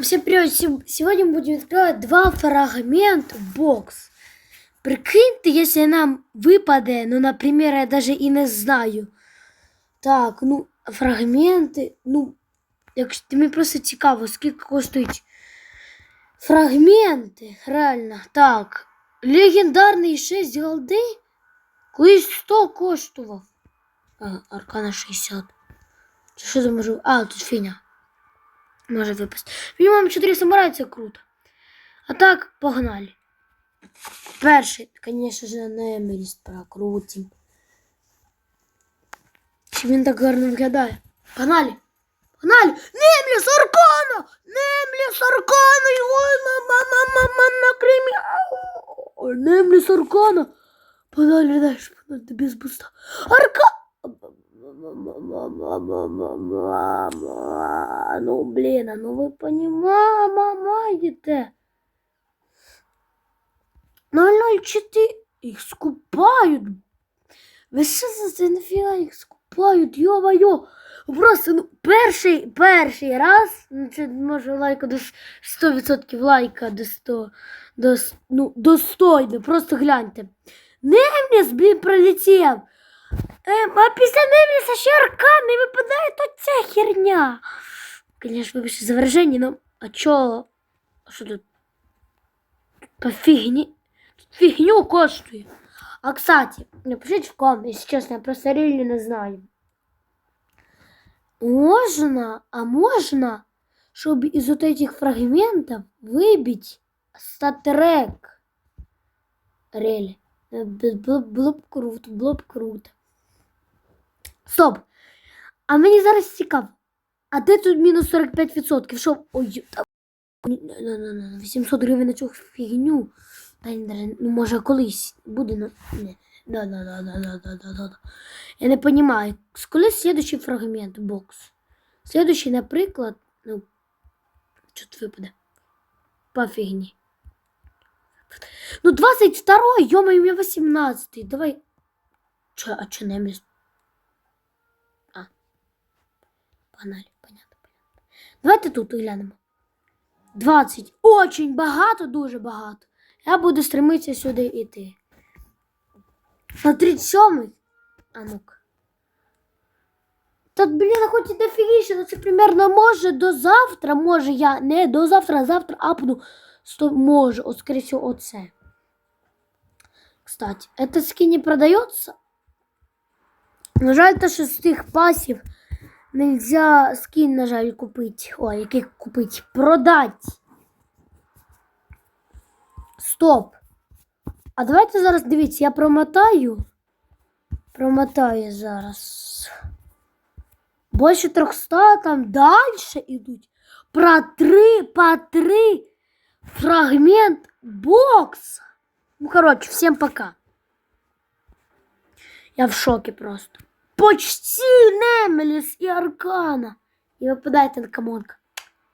Всем привет! Сем- Сегодня мы будем открывать два фрагмента бокс. Прикиньте, если нам випаде, ну, например, я даже і не знаю. Так, ну, фрагменти, ну, якщо мені просто цікаво, скільки коштують фрагменти, реально. Так, легендарний 6 голди колись 100 коштував. А, аркана 60. Чи що це може? А, тут фіня. Може випасти. Минимум 4 самурая це круто. А так, погнали. Перший, звісно ж, не прокрутим. Чи він так гарно виглядає? Погнали! Погнали! Немлі Саркана! Немлі Саркана! Його мама, мама, мама, кримі! Немлі Саркана! Погнали дальше, погнали, без буста. Арка! Мама, мама, мама, мама, мама. Ну, блин, а ну вы понимаете? 004 их скупают. Ви що за це нафіга їх скупають? Йо-моє! Просто ну, перший, перший раз, ну може лайка до с- 100% лайка до 100, до, ну, достойно, просто гляньте. Немніс, блін, пролетів. Ем, а після Немніса ще аркан не випадає то ця херня. Конечно, вибачте за враження, но а чо? А що тут? По фігні. Тут фігню коштує. А кстати, напишіть в ком, если честно, я просто реально не знаю. Можно, а можно, чтобы из вот этих фрагментов выбить статрек. Рели. Э, б- Было, было б круто, було б круто. Стоп! А мені зараз цікаво. А де тут мінус 45%? Що? Ой, та... 800 гривень на цю фігню. Ну може колись буде ну, на. Не. Да, да, да, да, да, да, да, да. Я не розумію. Коли следующий фрагмент бокс? Следующий, наприклад, ну. Що тут випаде? По фігні. Ну, 22-й, йо у меня 18-й. Давай. Че, а че не місто? Погнали, понятно, понятно. Давайте тут глянемо. 20. Очень багато, дуже багато. Я буду стремитися сюди йти. На 37. А ну-ка. Та, блін, хоч і дофігіше, ну це примерно може до завтра, може я не до завтра, а завтра апну 100, може, от, скорее всего, оце. Кстати, этот скин не продается. На жаль, то, що з тих пасів нельзя скин, на жаль, купити. Ой, який купити? Продать. Стоп. А давайте зараз дивіться, я промотаю. Промотаю зараз. Більше 300 там далі йдуть. Про три, по три фрагмент бокс. Ну, короче, всем пока. Я в шоке просто почти Немеліс і Аркана. І випадає танкамонка.